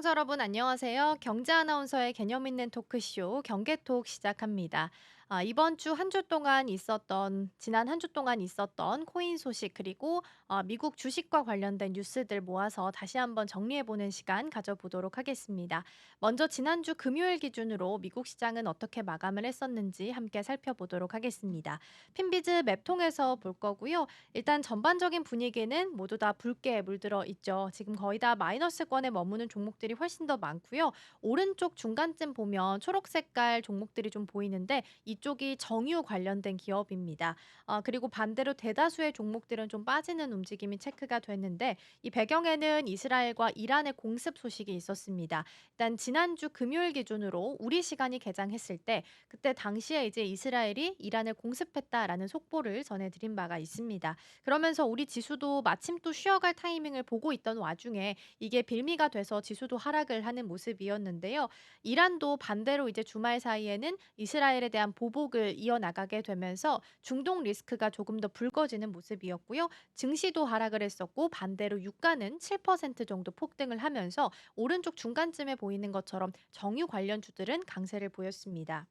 시청자 여러분 안녕하세요. 경제 아나운서의 개념 있는 토크쇼 경계톡 시작합니다. 아, 이번 주 한 주 동안 있었던 지난 한 주 동안 있었던 코인 소식 그리고 어, 미국 주식과 관련된 뉴스들 모아서 다시 한번 정리해 보는 시간 가져보도록 하겠습니다. 먼저 지난주 금요일 기준으로 미국 시장은 어떻게 마감을 했었는지 함께 살펴보도록 하겠습니다. 핀비즈 맵 통해서 볼 거고요. 일단 전반적인 분위기는 모두 다 붉게 물들어 있죠. 지금 거의 다 마이너스권에 머무는 종목들이 훨씬 더 많고요. 오른쪽 중간쯤 보면 초록 색깔 종목들이 좀 보이는데 이 쪽이 정유 관련된 기업입니다. 아, 그리고 반대로 대다수의 종목들은 좀 빠지는 움직임이 체크가 됐는데 이 배경에는 이스라엘과 이란의 공습 소식이 있었습니다. 일단 지난주 금요일 기준으로 우리 시간이 개장했을 때 그때 당시에 이제 이스라엘이 이란을 공습했다라는 속보를 전해드린 바가 있습니다. 그러면서 우리 지수도 마침 또 쉬어갈 타이밍을 보고 있던 와중에 이게 빌미가 돼서 지수도 하락을 하는 모습이었는데요. 이란도 반대로 이제 주말 사이에는 이스라엘에 대한 보복 을 이어나가게 되면서 중동 리스크가 조금 더 불거지는 모습이었고요. 증시도 하락을 했었고 반대로 유가는 7% 정도 폭등을 하면서 오른쪽 중간쯤에 보이는 것처럼 정유 관련 주들은 강세를 보였습니다.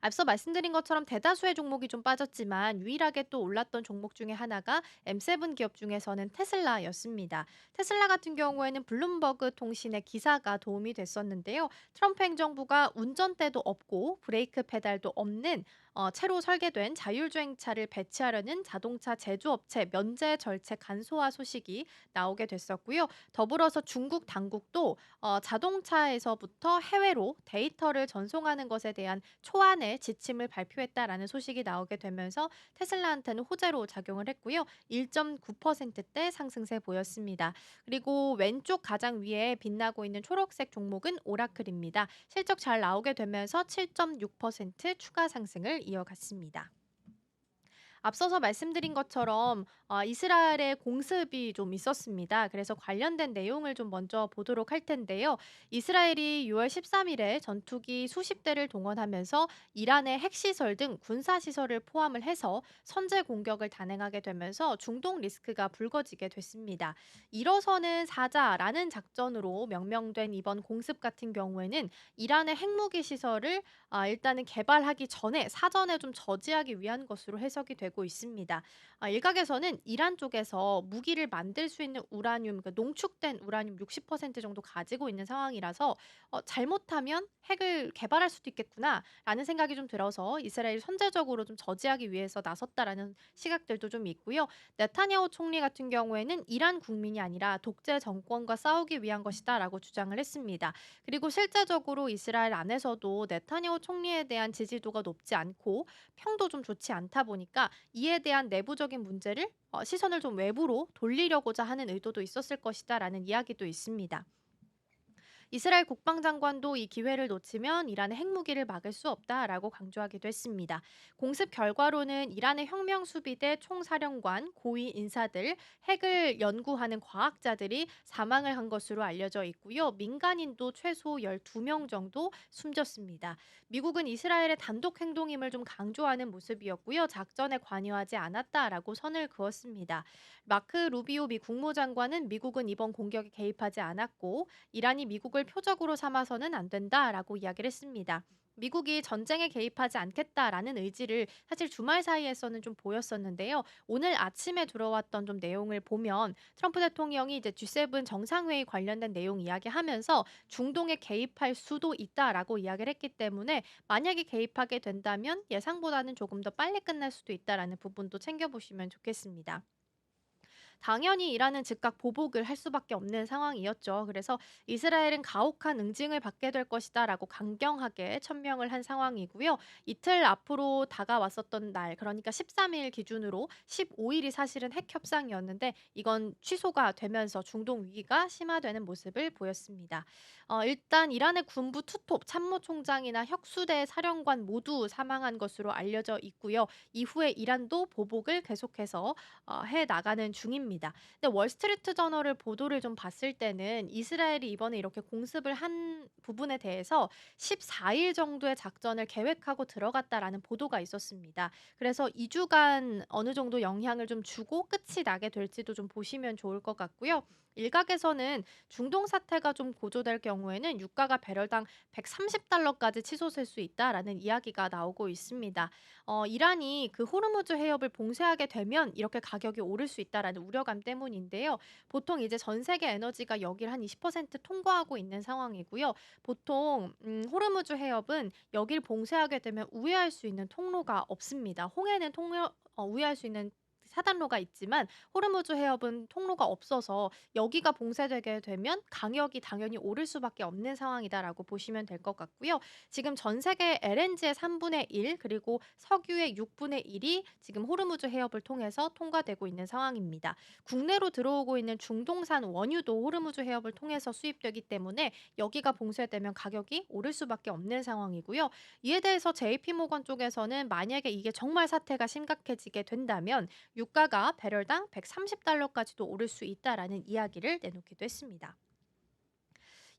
앞서 말씀드린 것처럼 대다수의 종목이 좀 빠졌지만 유일하게 또 올랐던 종목 중에 하나가 M7 기업 중에서는 테슬라였습니다. 테슬라 같은 경우에는 블룸버그 통신의 기사가 도움이 됐었는데요. 트럼프 행정부가 운전대도 없고 브레이크 페달도 없는 어, 채로 설계된 자율주행차를 배치하려는 자동차 제조업체 면제 절차 간소화 소식이 나오게 됐었고요. 더불어서 중국 당국도 어, 자동차에서부터 해외로 데이터를 전송하는 것에 대한 초안의 지침을 발표했다라는 소식이 나오게 되면서 테슬라한테는 호재로 작용을 했고요. 1.9%대 상승세 보였습니다. 그리고 왼쪽 가장 위에 빛나고 있는 초록색 종목은 오라클입니다. 실적 잘 나오게 되면서 7.6% 추가 상승을 이어갔습니다. 앞서서 말씀드린 것처럼 어, 이스라엘의 공습이 좀 있었습니다. 그래서 관련된 내용을 좀 먼저 보도록 할 텐데요. 이스라엘이 6월 13일에 전투기 수십 대를 동원하면서 이란의 핵시설 등 군사시설을 포함을 해서 선제 공격을 단행하게 되면서 중동 리스크가 불거지게 됐습니다. 일어서는 사자라는 작전으로 명명된 이번 공습 같은 경우에는 이란의 핵무기 시설을 아, 일단은 개발하기 전에 사전에 좀 저지하기 위한 것으로 해석이 되고 되고 있습니다. 아, 일각에서는 이란 쪽에서 무기를 만들 수 있는 우라늄, 그러니까 농축된 우라늄 60% 정도 가지고 있는 상황이라서 어, 잘못하면 핵을 개발할 수도 있겠구나라는 생각이 좀 들어서 이스라엘 선제적으로 좀 저지하기 위해서 나섰다라는 시각들도 좀 있고요. 네타냐후 총리 같은 경우에는 이란 국민이 아니라 독재 정권과 싸우기 위한 것이다라고 주장을 했습니다. 그리고 실제적으로 이스라엘 안에서도 네타냐후 총리에 대한 지지도가 높지 않고 평도 좀 좋지 않다 보니까 이에 대한 내부적 인 문제를 어, 시선을 좀 외부로 돌리려고자 하는 의도도 있었을 것이다라는 이야기도 있습니다. 이스라엘 국방장관도 이 기회를 놓치면 이란의 핵무기를 막을 수 없다라고 강조하기도 했습니다. 공습 결과로는 이란의 혁명 수비대 총사령관, 고위 인사들, 핵을 연구하는 과학자들이 사망을 한 것으로 알려져 있고요. 민간인도 최소 12명 정도 숨졌습니다. 미국은 이스라엘의 단독 행동임을 좀 강조하는 모습이었고요. 작전에 관여하지 않았다라고 선을 그었습니다. 마크 루비오 미 국무장관은 미국은 이번 공격에 개입하지 않았고 이란이 미국을 표적으로 삼아서는 안 된다라고 이야기를 했습니다. 미국이 전쟁에 개입하지 않겠다라는 의지를 사실 주말 사이에서는 좀 보였었는데요. 오늘 아침에 들어왔던 좀 내용을 보면 트럼프 대통령이 이제 G7 정상회의 관련된 내용 이야기하면서 중동에 개입할 수도 있다라고 이야기를 했기 때문에 만약에 개입하게 된다면 예상보다는 조금 더 빨리 끝날 수도 있다라는 부분도 챙겨보시면 좋겠습니다. 당연히 이란은 즉각 보복을 할 수밖에 없는 상황이었죠. 그래서 이스라엘은 가혹한 응징을 받게 될 것이다라고 강경하게 천명을 한 상황이고요. 이틀 앞으로 다가왔었던 날, 그러니까 13일 기준으로 15일이 사실은 핵 협상이었는데 이건 취소가 되면서 중동 위기가 심화되는 모습을 보였습니다. 어, 일단 이란의 군부 투톱 참모총장이나 혁수대 사령관 모두 사망한 것으로 알려져 있고요. 이후에 이란도 보복을 계속해서 어, 해 나가는 중입니다. 합니다. 근데 월스트리트 저널을 보도를 좀 봤을 때는 이스라엘이 이번에 이렇게 공습을 한 부분에 대해서 14일 정도의 작전을 계획하고 들어갔다라는 보도가 있었습니다. 그래서 2주간 어느 정도 영향을 좀 주고 끝이 나게 될지도 좀 보시면 좋을 것 같고요. 일각에서는 중동 사태가 좀 고조될 경우에는 유가가 배럴당 130달러까지 치솟을 수 있다라는 이야기가 나오고 있습니다. 어, 이란이 그 호르무즈 해협을 봉쇄하게 되면 이렇게 가격이 오를 수 있다라는 우려감 때문인데요. 보통 이제 전 세계 에너지가 여기를 한20% 통과하고 있는 상황이고요. 보통 음, 호르무즈 해협은 여기를 봉쇄하게 되면 우회할 수 있는 통로가 없습니다. 홍해는 통로 어, 우회할 수 있는 사단로가 있지만 호르무즈 해협은 통로가 없어서 여기가 봉쇄되게 되면 강역이 당연히 오를 수밖에 없는 상황이다라고 보시면 될 것 같고요. 지금 전 세계 LNG의 3분의 1 그리고 석유의 6분의 1이 지금 호르무즈 해협을 통해서 통과되고 있는 상황입니다. 국내로 들어오고 있는 중동산 원유도 호르무즈 해협을 통해서 수입되기 때문에 여기가 봉쇄되면 가격이 오를 수밖에 없는 상황이고요. 이에 대해서 JP모건 쪽에서는 만약에 이게 정말 사태가 심각해지게 된다면 유가가 배럴당 130달러까지도 오를 수 있다라는 이야기를 내놓기도 했습니다.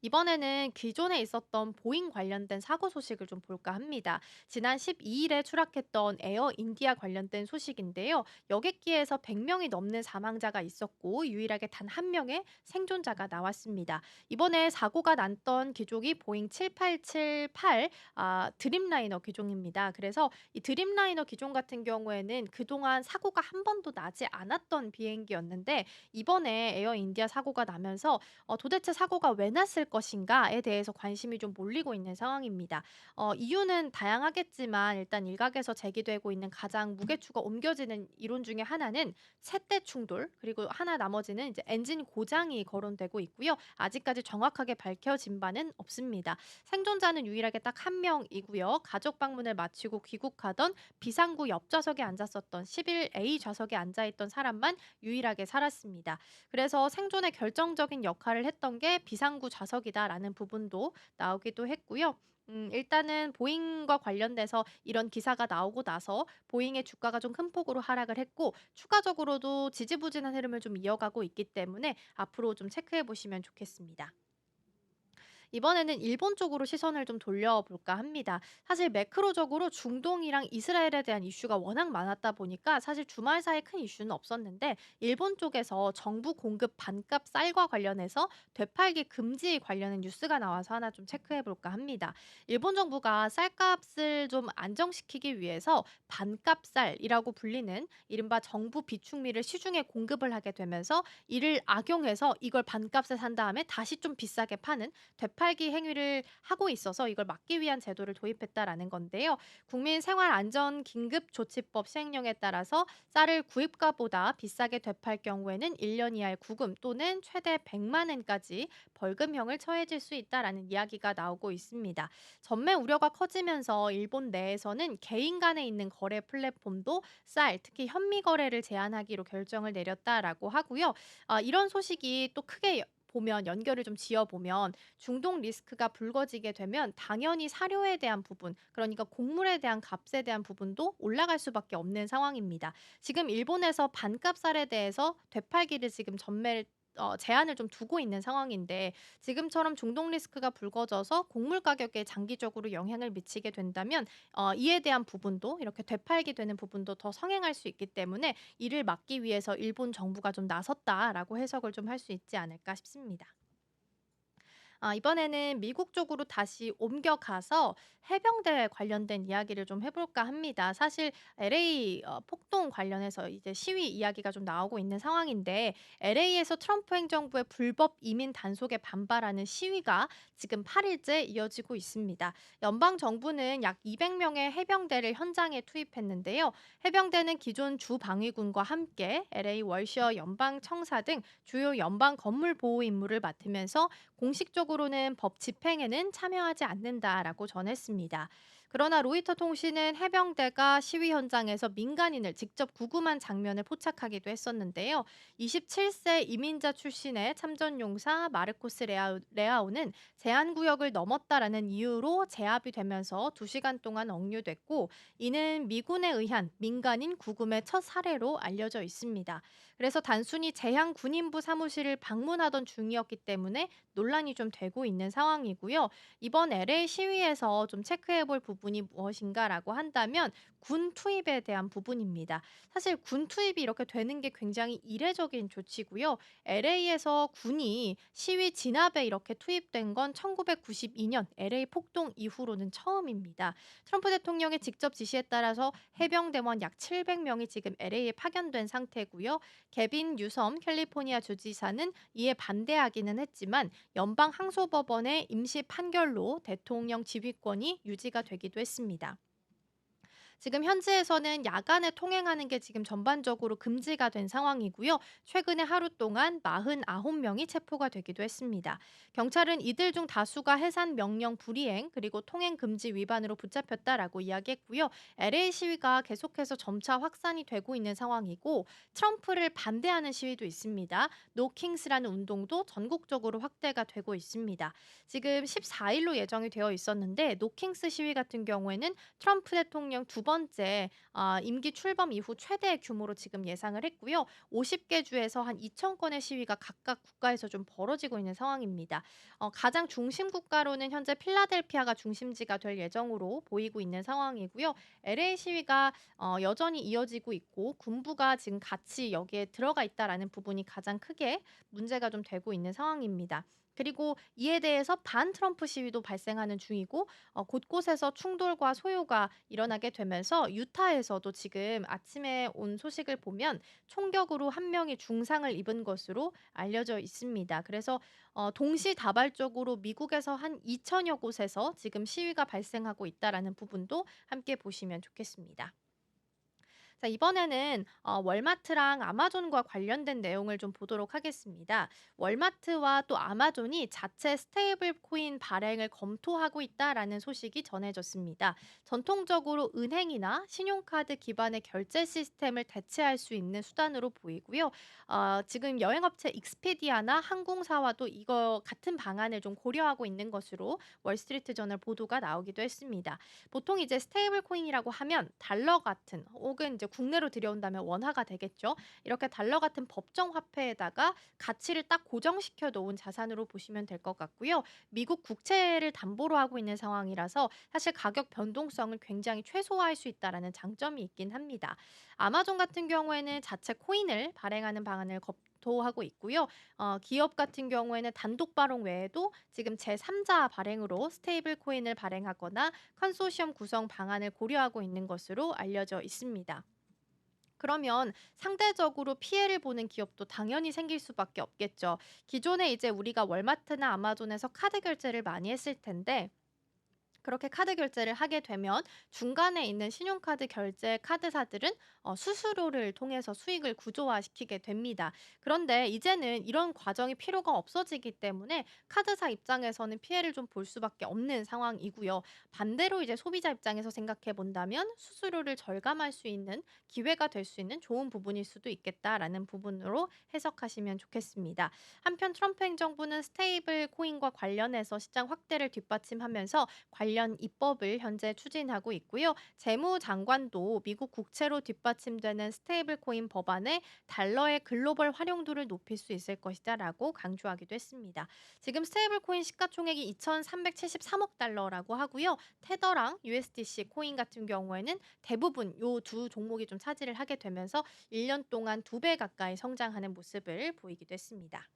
이번에는 기존에 있었던 보잉 관련된 사고 소식을 좀 볼까 합니다. 지난 12일에 추락했던 에어 인디아 관련된 소식인데요. 여객기에서 100명이 넘는 사망자가 있었고 유일하게 단 한 명의 생존자가 나왔습니다. 이번에 사고가 났던 기종이 보잉 7878 아, 드림라이너 기종입니다. 그래서 이 드림라이너 기종 같은 경우에는 그동안 사고가 한 번도 나지 않았던 비행기였는데 이번에 에어 인디아 사고가 나면서 어, 도대체 사고가 왜 났을 것인가에 대해서 관심이 좀 몰리고 있는 상황입니다. 어, 이유는 다양하겠지만 일단 일각에서 제기되고 있는 가장 무게추가 옮겨지는 이론 중에 하나는 세대 충돌 그리고 하나 나머지는 이제 엔진 고장이 거론되고 있고요. 아직까지 정확하게 밝혀진 바는 없습니다. 생존자는 유일하게 딱 한 명이고요. 가족 방문을 마치고 귀국하던 비상구 옆 좌석에 앉았었던 11A 좌석에 앉아 있던 사람만 유일하게 살았습니다. 그래서 생존에 결정적인 역할을 했던 게 비상구 좌석 지적이다라는 부분도 나오기도 했고요. 음, 일단은 보잉과 관련돼서 이런 기사가 나오고 나서 보잉의 주가가 좀 큰 폭으로 하락을 했고 추가적으로도 지지부진한 흐름을 좀 이어가고 있기 때문에 앞으로 좀 체크해 보시면 좋겠습니다. 이번에는 일본 쪽으로 시선을 좀 돌려볼까 합니다. 사실 매크로적으로 중동이랑 이스라엘에 대한 이슈가 워낙 많았다 보니까 사실 주말 사이 큰 이슈는 없었는데 일본 쪽에서 정부 공급 반값 쌀과 관련해서 되팔기 금지 관련한 뉴스가 나와서 하나 좀 체크해 볼까 합니다. 일본 정부가 쌀값을 좀 안정시키기 위해서 반값 쌀이라고 불리는 이른바 정부 비축미를 시중에 공급을 하게 되면서 이를 악용해서 이걸 반값에 산 다음에 다시 좀 비싸게 파는 되팔 되 팔기 행위를 하고 있어서 이걸 막기 위한 제도를 도입했다라는 건데요. 국민생활안전긴급조치법 시행령에 따라서 쌀을 구입가보다 비싸게 되팔 경우에는 1년 이하의 구금 또는 최대 100만 원까지 벌금형을 처해질 수 있다라는 이야기가 나오고 있습니다. 전매 우려가 커지면서 일본 내에서는 개인 간에 있는 거래 플랫폼도 쌀, 특히 현미 거래를 제한하기로 결정을 내렸다라고 하고요. 아, 이런 소식이 또 크게 보면 연결을 좀 지어 보면 중동 리스크가 불거지게 되면 당연히 사료에 대한 부분, 그러니까 곡물에 대한 값에 대한 부분도 올라갈 수밖에 없는 상황입니다. 지금 일본에서 반값 쌀에 대해서 되팔기를 지금 전매를 어 제한을 좀 두고 있는 상황인데 지금처럼 중동 리스크가 불거져서 곡물 가격에 장기적으로 영향을 미치게 된다면 어 이에 대한 부분도 이렇게 되팔게 되는 부분도 더 성행할 수 있기 때문에 이를 막기 위해서 일본 정부가 좀 나섰다라고 해석을 좀 할 수 있지 않을까 싶습니다. 아 이번에는 미국 쪽으로 다시 옮겨가서 해병대 관련된 이야기를 좀 해 볼까 합니다. 사실 LA 어 폭동 관련해서 이제 시위 이야기가 좀 나오고 있는 상황인데 LA에서 트럼프 행정부의 불법 이민 단속에 반발하는 시위가 지금 8 일째 이어지고 있습니다. 연방 정부는 약 200 명의 해병대를 현장에 투입했는데요. 해병대는 기존 주 방위군과 함께 LA 월시어 연방 청사 등 주요 연방 건물 보호 임무를 맡으면서 공식적으로 는 법 집행에는 참여하지 않는다라고 전했습니다. 그러나 로이터 통신은 해병대가 시위 현장에서 민간인을 직접 구금한 장면을 포착하기도 했었는데요. 27세 이민자 출신의 참전용사 마르코스 레아우, 레아오 는 제한구역을 넘었다라는 이유로 제압이 되면서 2시간 동안 억류됐고 이는 미군에 의한 민간인 구금의 첫 사례로 알려져 있습니다. 그래서 단순히 재향 군인부 사무실을 방문하던 중이었기 때문에 논란이 좀 되고 있는 상황이고요. 이번 LA 시위에서 좀 체크해 볼 부분 이 무엇인가라고 한다면 군 투입에 대한 부분입니다. 사실 군 투입이 이렇게 되는 게 굉장히 이례적인 조치고요. LA에서 군이 시위 진압에 이렇게 투입된 건 1992년 LA 폭동 이후로는 처음입니다. 트럼프 대통령의 직접 지시에 따라서 해병대원 약 700명이 지금 LA에 파견된 상태고요. 개빈 유섬 캘리포니아 주지사는 이에 반대하기는 했지만 연방 항소법원의 임시 판결로 대통령 지휘권이 유지가 되기도 했습니다. 지금 현지에서는 야간에 통행하는 게 지금 전반적으로 금지가 된 상황이고요. 최근에 하루 동안 49명이 체포가 되기도 했습니다. 경찰은 이들 중 다수가 해산 명령 불이행 그리고 통행 금지 위반으로 붙잡혔다라고 이야기했고요. LA 시위가 계속해서 점차 확산이 되고 있는 상황이고 트럼프를 반대하는 시위도 있습니다. 노킹스라는 운동도 전국적으로 확대가 되고 있습니다. 지금 14일로 예정이 되어 있었는데 노킹스 시위 같은 경우에는 트럼프 대통령 두번 째 아, 임기 출범 이후 최대 규모로 지금 예상을 했고요. 50개 주에서 한 2천 건의 시위가 각각 국가에서 좀 벌어지고 있는 상황입니다. 어, 가장 중심 국가로는 현재 필라델피아가 중심지가 될 예정으로 보이고 있는 상황이고요. LA 시위가 어, 여전히 이어지고 있고 군부가 지금 같이 여기에 들어가 있다라는 부분이 가장 크게 문제가 좀 되고 있는 상황입니다. 그리고 이에 대해서 반 트럼프 시위도 발생하는 중이고 어, 곳곳에서 충돌과 소요가 일어나게 되면서 유타에서도 지금 아침에 온 소식을 보면 총격으로 한 명이 중상을 입은 것으로 알려져 있습니다. 그래서 어, 동시다발적으로 미국에서 한 2천여 곳에서 지금 시위가 발생하고 있다라는 부분도 함께 보시면 좋겠습니다. 자, 이번에는 어, 월마트랑 아마존과 관련된 내용을 좀 보도록 하겠습니다. 월마트와 또 아마존이 자체 스테이블 코인 발행을 검토하고 있다라는 소식이 전해졌습니다. 전통적으로 은행이나 신용카드 기반의 결제 시스템을 대체할 수 있는 수단으로 보이고요. 어, 지금 여행업체 익스페디아나 항공사와도 이거 같은 방안을 좀 고려하고 있는 것으로 월스트리트 저널 보도가 나오기도 했습니다. 보통 이제 스테이블 코인이라고 하면 달러 같은 혹은 이제 국내로 들여온다면 원화가 되겠죠. 이렇게 달러 같은 법정 화폐에다가 가치를 딱 고정시켜 놓은 자산으로 보시면 될 것 같고요. 미국 국채를 담보로 하고 있는 상황이라서 사실 가격 변동성을 굉장히 최소화할 수 있다라는 장점이 있긴 합니다. 아마존 같은 경우에는 자체 코인을 발행하는 방안을 검토하고 있고요. 어, 기업 같은 경우에는 단독 발행 외에도 지금 제3자 발행으로 스테이블 코인을 발행하거나 컨소시엄 구성 방안을 고려하고 있는 것으로 알려져 있습니다. 그러면 상대적으로 피해를 보는 기업도 당연히 생길 수밖에 없겠죠. 기존에 이제 우리가 월마트나 아마존에서 카드 결제를 많이 했을 텐데 그렇게 카드 결제를 하게 되면 중간에 있는 신용카드 결제 카드사들은 어, 수수료를 통해서 수익을 구조화시키게 됩니다. 그런데 이제는 이런 과정이 필요가 없어지기 때문에 카드사 입장에서는 피해를 좀 볼 수밖에 없는 상황이고요. 반대로 이제 소비자 입장에서 생각해 본다면 수수료를 절감할 수 있는 기회가 될 수 있는 좋은 부분일 수도 있겠다라는 부분으로 해석하시면 좋겠습니다. 한편 트럼프 행정부는 스테이블 코인과 관련해서 시장 확대를 뒷받침하면서 관련 입법을 현재 추진하고 있고요. 재무장관도 미국 국채로 뒷받침되는 스테이블 코인 법안에 달러의 글로벌 활용도를 높일 수 있을 것이다라고 강조하기도 했습니다. 지금 스테이블 코인 시가총액이 2,373억 달러라고 하고요. 테더랑 USDC 코인 같은 경우에는 대부분 요 두 종목이 좀 차지를 하게 되면서 1년 동안 두 배 가까이 성장하는 모습을 보이기도 했습니다.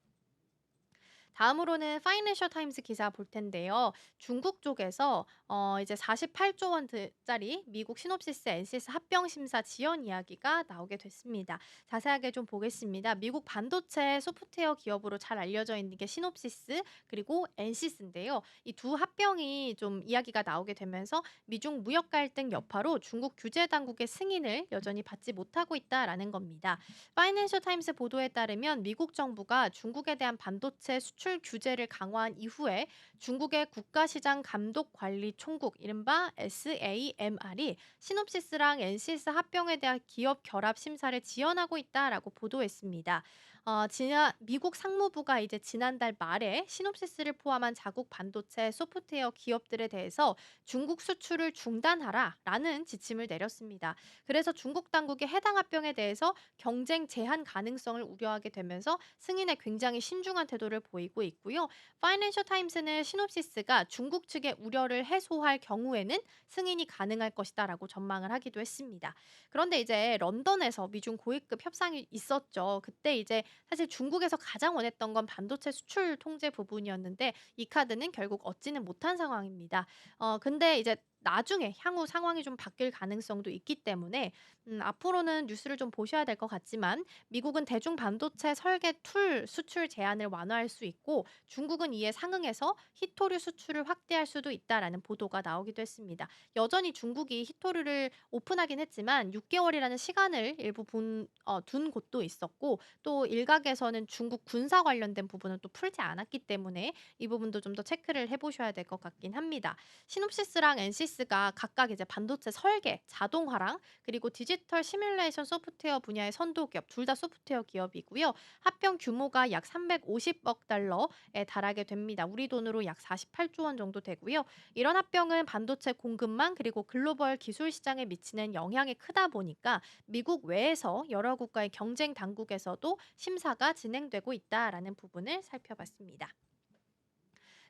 다음으로는 파이낸셜 타임스 기사 볼 텐데요. 중국 쪽에서 어 이제 48조 원짜리 미국 시놉시스 엔시스 합병 심사 지연 이야기가 나오게 됐습니다. 자세하게 좀 보겠습니다. 미국 반도체 소프트웨어 기업으로 잘 알려져 있는 게 시놉시스 그리고 엔시스인데요. 이 두 합병이 좀 이야기가 나오게 되면서 미중 무역 갈등 여파로 중국 규제 당국의 승인을 여전히 받지 못하고 있다라는 겁니다. 파이낸셜 타임스 보도에 따르면 미국 정부가 중국에 대한 반도체 수출 수출 규제를 강화한 이후에 중국의 국가시장 감독 관리 총국 이른바 SAMR이 시놉시스랑 NCS 합병에 대한 기업 결합 심사를 지연하고 있다라고 보도했습니다. 어 지난 미국 상무부가 이제 지난달 말에 시놉시스를 포함한 자국 반도체 소프트웨어 기업들에 대해서 중국 수출을 중단하라라는 지침을 내렸습니다. 그래서 중국 당국이 해당 합병에 대해서 경쟁 제한 가능성을 우려하게 되면서 승인에 굉장히 신중한 태도를 보이고 있고요. 파이낸셜 타임스는 시놉시스가 중국 측의 우려를 해소할 경우에는 승인이 가능할 것이다라고 전망을 하기도 했습니다. 그런데 이제 런던에서 미중 고위급 협상이 있었죠. 그때 이제 사실 중국에서 가장 원했던 건 반도체 수출 통제 부분이었는데 이 카드는 결국 얻지는 못한 상황입니다. 어 근데 이제 나중에 향후 상황이 좀 바뀔 가능성도 있기 때문에 음 앞으로는 뉴스를 좀 보셔야 될 것 같지만 미국은 대중 반도체 설계 툴 수출 제한을 완화할 수 있고 중국은 이에 상응해서 히토류 수출을 확대할 수도 있다라는 보도가 나오기도 했습니다. 여전히 중국이 히토류를 오픈하긴 했지만 6개월이라는 시간을 일부 본, 어, 둔 곳도 있었고 또 일각에서는 중국 군사 관련된 부분은 또 풀지 않았기 때문에 이 부분도 좀 더 체크를 해보셔야 될 것 같긴 합니다. 시놉시스랑 엔시스가 각각 이제 반도체 설계, 자동화랑 그리고 디지털 시뮬레이션 소프트웨어 분야의 선도 기업, 둘 다 소프트웨어 기업이고요. 합병 규모가 약 350억 달러에 달하게 됩니다. 우리 돈으로 약 48조 원 정도 되고요. 이런 합병은 반도체 공급망 그리고 글로벌 기술 시장에 미치는 영향이 크다 보니까 미국 외에서 여러 국가의 경쟁 당국에서도 심사가 진행되고 있다라는 부분을 살펴봤습니다.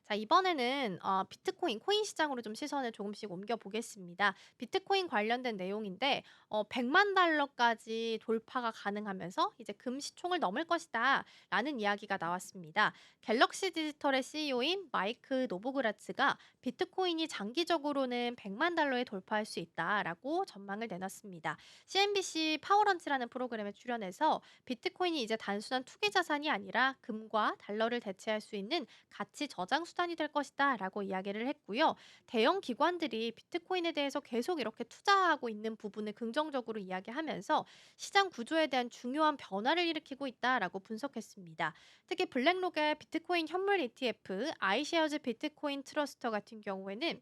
자, 이번에는 어, 비트코인, 코인 시장으로 좀 시선을 조금씩 옮겨 보겠습니다. 비트코인 관련된 내용인데, 어, 100만 달러까지 돌파가 가능하면서 이제 금시총을 넘을 것이다. 라는 이야기가 나왔습니다. 갤럭시 디지털의 CEO인 마이크 노보그라츠가 비트코인이 장기적으로는 100만 달러에 돌파할 수 있다라고 전망을 내놨습니다. CNBC 파워런치라는 프로그램에 출연해서 비트코인이 이제 단순한 투기 자산이 아니라 금과 달러를 대체할 수 있는 가치 저장 수 단이 될 것이다 라고 이야기를 했고요. 대형 기관들이 비트코인에 대해서 계속 이렇게 투자하고 있는 부분을 긍정적으로 이야기하면서 시장 구조에 대한 중요한 변화를 일으키고 있다라고 분석했습니다. 특히 블랙록의 비트코인 현물 ETF 아이쉐어즈 비트코인 트러스터 같은 경우에는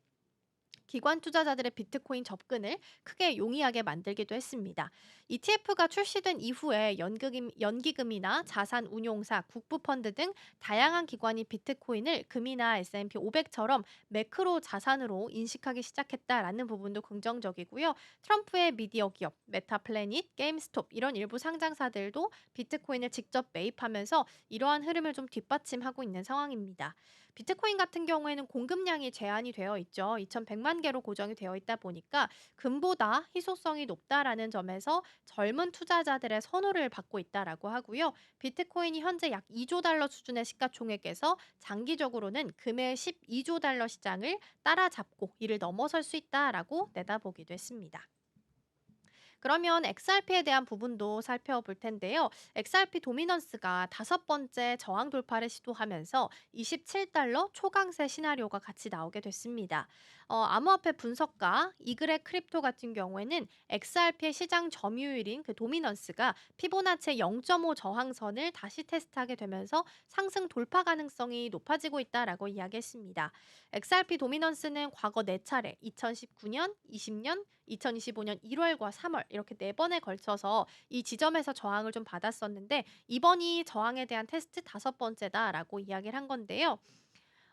기관 투자자들의 비트코인 접근을 크게 용이하게 만들기도 했습니다. ETF가 출시된 이후에 연기금, 연기금이나 자산 운용사, 국부 펀드 등 다양한 기관이 비트코인을 금이나 S&P 500처럼 매크로 자산으로 인식하기 시작했다라는 부분도 긍정적이고요. 트럼프의 미디어 기업, 메타플래닛, 게임스톱 이런 일부 상장사들도 비트코인을 직접 매입하면서 이러한 흐름을 좀 뒷받침하고 있는 상황입니다. 비트코인 같은 경우에는 공급량이 제한이 되어 있죠. 2,100만 개로 고정이 되어 있다 보니까 금보다 희소성이 높다라는 점에서 젊은 투자자들의 선호를 받고 있다라고 하고요. 비트코인이 현재 약 2조 달러 수준의 시가총액에서 장기적으로는 금의 12조 달러 시장을 따라잡고 이를 넘어설 수 있다라고 내다보기도 했습니다. 그러면 XRP에 대한 부분도 살펴볼 텐데요. XRP 도미넌스가 다섯 번째 저항 돌파를 시도하면서 27달러 초강세 시나리오가 같이 나오게 됐습니다. 어, 암호화폐 분석가 이그렉 크립토 같은 경우에는 XRP의 시장 점유율인 그 도미넌스가 피보나치 0.5 저항선을 다시 테스트하게 되면서 상승 돌파 가능성이 높아지고 있다라고 이야기했습니다. XRP 도미넌스는 과거 4차례 2019년, 20년, 2025년 1월과 3월 이렇게 네 번에 걸쳐서 이 지점에서 저항을 좀 받았었는데 이번이 저항에 대한 테스트 다섯 번째다라고 이야기를 한 건데요.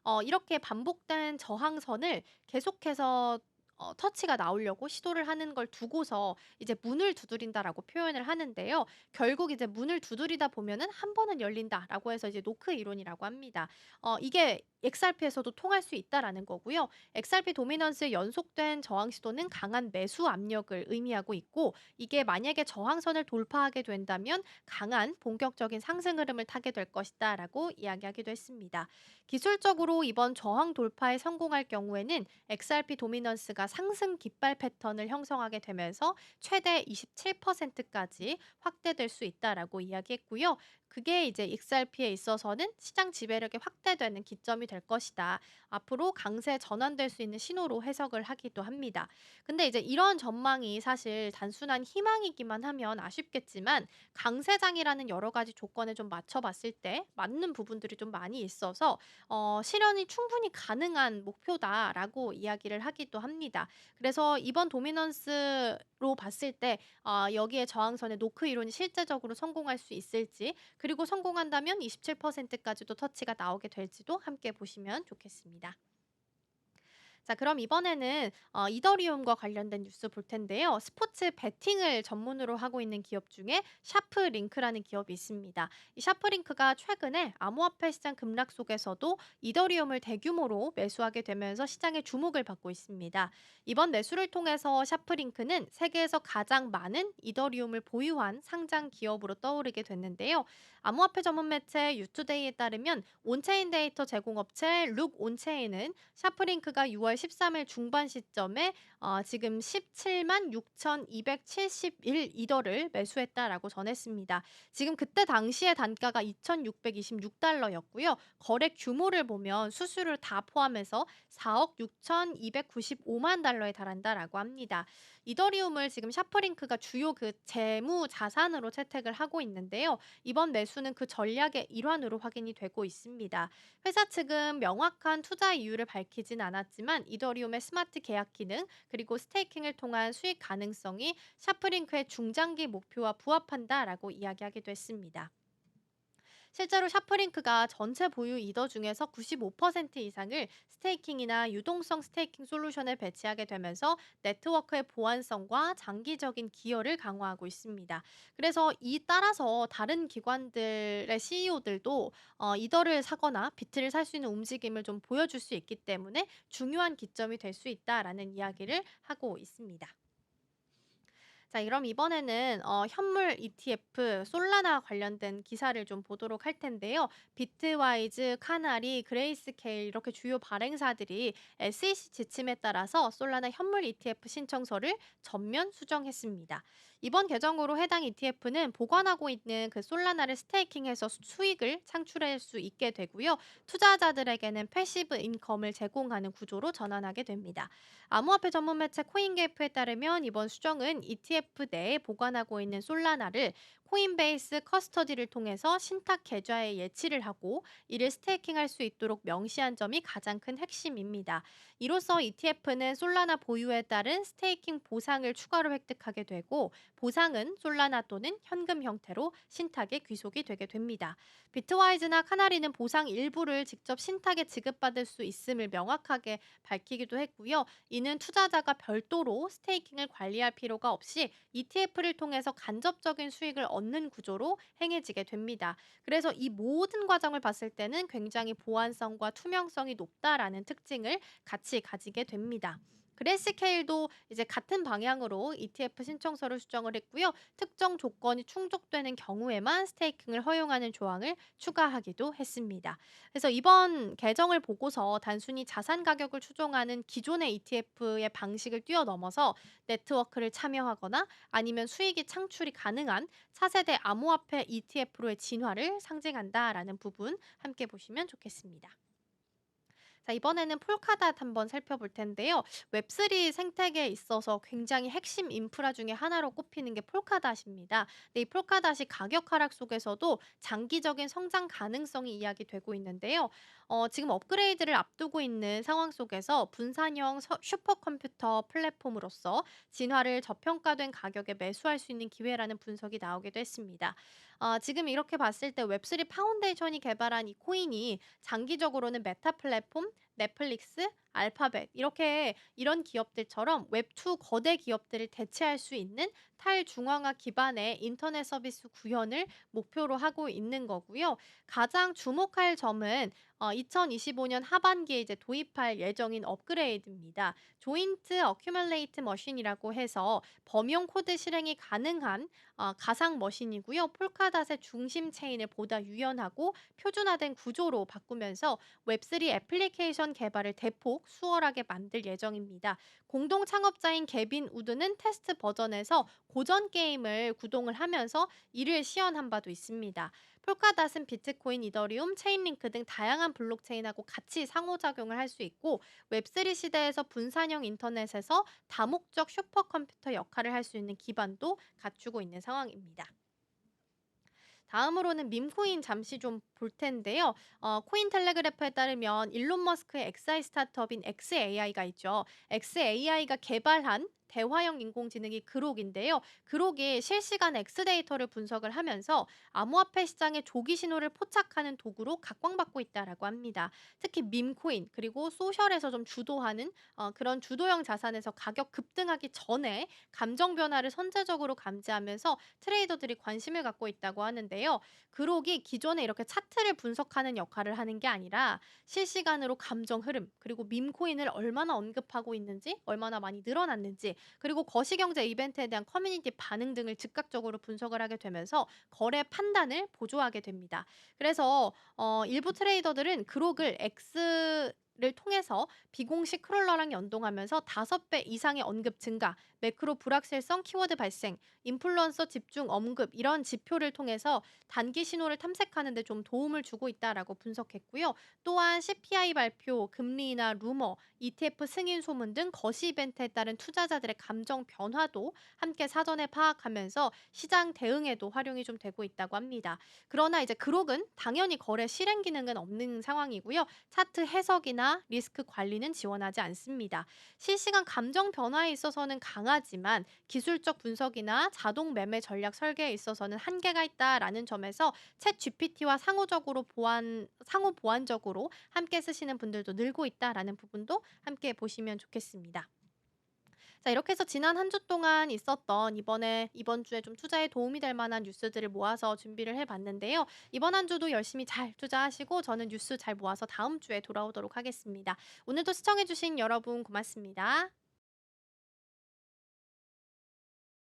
어 이렇게 반복된 저항선을 계속해서 어 터치가 나오려고 시도를 하는 걸 두고서 이제 "문을 두드린다."라고 표현을 하는데요. 결국 이제 "문을 두드리다 보면은 한 번은 열린다."라고 해서 이제 노크 이론이라고 합니다. 어 이게 XRP에서도 통할 수 있다라는 거고요. XRP 도미넌스의 연속된 저항 시도는 강한 매수 압력을 의미하고 있고 이게 만약에 저항선을 돌파하게 된다면 강한 본격적인 상승 흐름을 타게 될 것이다라고 이야기하기도 했습니다. 기술적으로 이번 저항 돌파에 성공할 경우에는 XRP 도미넌스가 상승 깃발 패턴을 형성하게 되면서 최대 27%까지 확대될 수 있다라고 이야기했고요. 그게 이제 XRP에 있어서는 시장 지배력이 확대되는 기점이 될 것이다. 앞으로 강세 전환될 수 있는 신호로 해석을 하기도 합니다. 근데 이제 이런 전망이 사실 단순한 희망이기만 하면 아쉽겠지만 강세장이라는 여러 가지 조건에 좀 맞춰봤을 때 맞는 부분들이 좀 많이 있어서 어, 실현이 충분히 가능한 목표다라고 이야기를 하기도 합니다. 그래서 이번 도미넌스 로 봤을 때 어, 여기에 저항선의 노크 이론이 실제적으로 성공할 수 있을지 그리고 성공한다면 27%까지도 터치가 나오게 될지도 함께 보시면 좋겠습니다. 자, 그럼 이번에는 어, 이더리움과 관련된 뉴스 볼 텐데요. 스포츠 베팅을 전문으로 하고 있는 기업 중에 샤프링크라는 기업이 있습니다. 이 샤프링크가 최근에 암호화폐 시장 급락 속에서도 이더리움을 대규모로 매수하게 되면서 시장의 주목을 받고 있습니다. 이번 매수를 통해서 샤프링크는 세계에서 가장 많은 이더리움을 보유한 상장 기업으로 떠오르게 됐는데요. 암호화폐 전문 매체 유투데이에 따르면 온체인 데이터 제공업체 룩 온체인은 샤프링크가 6월 13일 중반 시점에 어, 지금 17만 6,271 이더를 매수했다라고 전했습니다. 지금 그때 당시의 단가가 2,626달러였고요. 거래 규모를 보면 수수료를 다 포함해서 4억 6,295만 달러에 달한다라고 합니다. 이더리움을 지금 샤프링크가 주요 그 재무 자산으로 채택을 하고 있는데요. 이번 매수는 그 전략의 일환으로 확인이 되고 있습니다. 회사 측은 명확한 투자 이유를 밝히진 않았지만 이더리움의 스마트 계약 기능 그리고 스테이킹을 통한 수익 가능성이 샤프링크의 중장기 목표와 부합한다라고 이야기하기도 했습니다. 실제로 샤프링크가 전체 보유 이더 중에서 95% 이상을 스테이킹이나 유동성 스테이킹 솔루션에 배치하게 되면서 네트워크의 보안성과 장기적인 기여를 강화하고 있습니다. 그래서 이 따라서 다른 기관들의 CEO들도 어, 이더를 사거나 비트를 살 수 있는 움직임을 좀 보여줄 수 있기 때문에 중요한 기점이 될 수 있다라는 이야기를 하고 있습니다. 자, 그럼 이번에는 어, 현물 ETF 솔라나 관련된 기사를 좀 보도록 할 텐데요. 비트와이즈, 카나리, 그레이스케일 이렇게 주요 발행사들이 SEC 지침에 따라서 솔라나 현물 ETF 신청서를 전면 수정했습니다. 이번 개정으로 해당 ETF는 보관하고 있는 그 솔라나를 스테이킹해서 수익을 창출할 수 있게 되고요. 투자자들에게는 패시브 인컴을 제공하는 구조로 전환하게 됩니다. 암호화폐 전문 매체 코인게이프에 따르면 이번 수정은 ETF 내에 보관하고 있는 솔라나를 코인베이스 커스터디를 통해서 신탁 계좌에 예치를 하고 이를 스테이킹할 수 있도록 명시한 점이 가장 큰 핵심입니다. 이로써 ETF는 솔라나 보유에 따른 스테이킹 보상을 추가로 획득하게 되고 보상은 솔라나 또는 현금 형태로 신탁에 귀속이 되게 됩니다. 비트와이즈나 카나리는 보상 일부를 직접 신탁에 지급받을 수 있음을 명확하게 밝히기도 했고요. 이는 투자자가 별도로 스테이킹을 관리할 필요가 없이 ETF를 통해서 간접적인 수익을 얻는 구조로 행해지게 됩니다. 그래서 이 모든 과정을 봤을 때는 굉장히 보안성과 투명성이 높다라는 특징을 같이 가지게 됩니다. 그레스케일도 이제 같은 방향으로 ETF 신청서를 수정을 했고요. 특정 조건이 충족되는 경우에만 스테이킹을 허용하는 조항을 추가하기도 했습니다. 그래서 이번 개정을 보고서 단순히 자산 가격을 추종하는 기존의 ETF의 방식을 뛰어넘어서 네트워크를 참여하거나 아니면 수익이 창출이 가능한 차세대 암호화폐 ETF로의 진화를 상징한다라는 부분 함께 보시면 좋겠습니다. 자, 이번에는 폴카닷 한번 살펴볼 텐데요. 웹3 생태계에 있어서 굉장히 핵심 인프라 중에 하나로 꼽히는 게 폴카닷입니다. 네, 이 폴카닷이 가격 하락 속에서도 장기적인 성장 가능성이 이야기되고 있는데요. 어, 지금 업그레이드를 앞두고 있는 상황 속에서 분산형 서- 슈퍼컴퓨터 플랫폼으로서 진화를 저평가된 가격에 매수할 수 있는 기회라는 분석이 나오기도 했습니다. 어, 지금 이렇게 봤을 때 웹3 파운데이션이 개발한 이 코인이 장기적으로는 메타 플랫폼, 넷플릭스, 알파벳 이렇게 이런 기업들처럼 웹2 거대 기업들을 대체할 수 있는 탈중앙화 기반의 인터넷 서비스 구현을 목표로 하고 있는 거고요. 가장 주목할 점은 어, 2025년 하반기에 이제 도입할 예정인 업그레이드입니다. 조인트 어큐뮬레이트 머신이라고 해서 범용 코드 실행이 가능한 어, 가상 머신이고요. 폴카닷의 중심 체인을 보다 유연하고 표준화된 구조로 바꾸면서 웹3 애플리케이션 개발을 대폭 수월하게 만들 예정입니다. 공동 창업자인 개빈 우드는 테스트 버전에서 고전 게임을 구동을 하면서 이를 시연한 바도 있습니다. 폴카닷은 비트코인, 이더리움, 체인링크 등 다양한 블록체인하고 같이 상호작용을 할 수 있고 웹3 시대에서 분산형 인터넷에서 다목적 슈퍼컴퓨터 역할을 할 수 있는 기반도 갖추고 있는 상황입니다. 다음으로는 밈코인 잠시 좀 볼 텐데요. 어, 코인 텔레그래프에 따르면 일론 머스크의 엑사이 스타트업인 XAI가 있죠. XAI가 개발한 대화형 인공지능이 그록인데요. 그록이 실시간 X데이터를 분석을 하면서 암호화폐 시장의 조기 신호를 포착하는 도구로 각광받고 있다라고 합니다. 특히 밈코인 그리고 소셜에서 좀 주도하는 어, 그런 주도형 자산에서 가격 급등하기 전에 감정 변화를 선제적으로 감지하면서 트레이더들이 관심을 갖고 있다고 하는데요. 그록이 기존에 이렇게 차트를 분석하는 역할을 하는 게 아니라 실시간으로 감정 흐름 그리고 밈코인을 얼마나 언급하고 있는지 얼마나 많이 늘어났는지 그리고 거시경제 이벤트에 대한 커뮤니티 반응 등을 즉각적으로 분석을 하게 되면서 거래 판단을 보조하게 됩니다. 그래서 어, 일부 트레이더들은 그록을 X 를 통해서 비공식 크롤러랑 연동하면서 다섯 배 이상의 언급 증가, 매크로 불확실성 키워드 발생, 인플루언서 집중 언급 이런 지표를 통해서 단기 신호를 탐색하는 데 좀 도움을 주고 있다라고 분석했고요. 또한 CPI 발표, 금리 인하 루머, ETF 승인 소문 등 거시 이벤트에 따른 투자자들의 감정 변화도 함께 사전에 파악하면서 시장 대응에도 활용이 좀 되고 있다고 합니다. 그러나 이제 그록은 당연히 거래 실행 기능은 없는 상황이고요. 차트 해석이나 리스크 관리는 지원하지 않습니다. 실시간 감정 변화에 있어서는 강하지만 기술적 분석이나 자동 매매 전략 설계에 있어서는 한계가 있다라는 점에서 챗 GPT와 상호적으로 보완 상호 보완적으로 함께 쓰시는 분들도 늘고 있다라는 부분도 함께 보시면 좋겠습니다. 자, 이렇게 해서 지난 한 주 동안 있었던 이번에 이번 주에 좀 투자에 도움이 될 만한 뉴스들을 모아서 준비를 해 봤는데요. 이번 한 주도 열심히 잘 투자하시고 저는 뉴스 잘 모아서 다음 주에 돌아오도록 하겠습니다. 오늘도 시청해 주신 여러분 고맙습니다.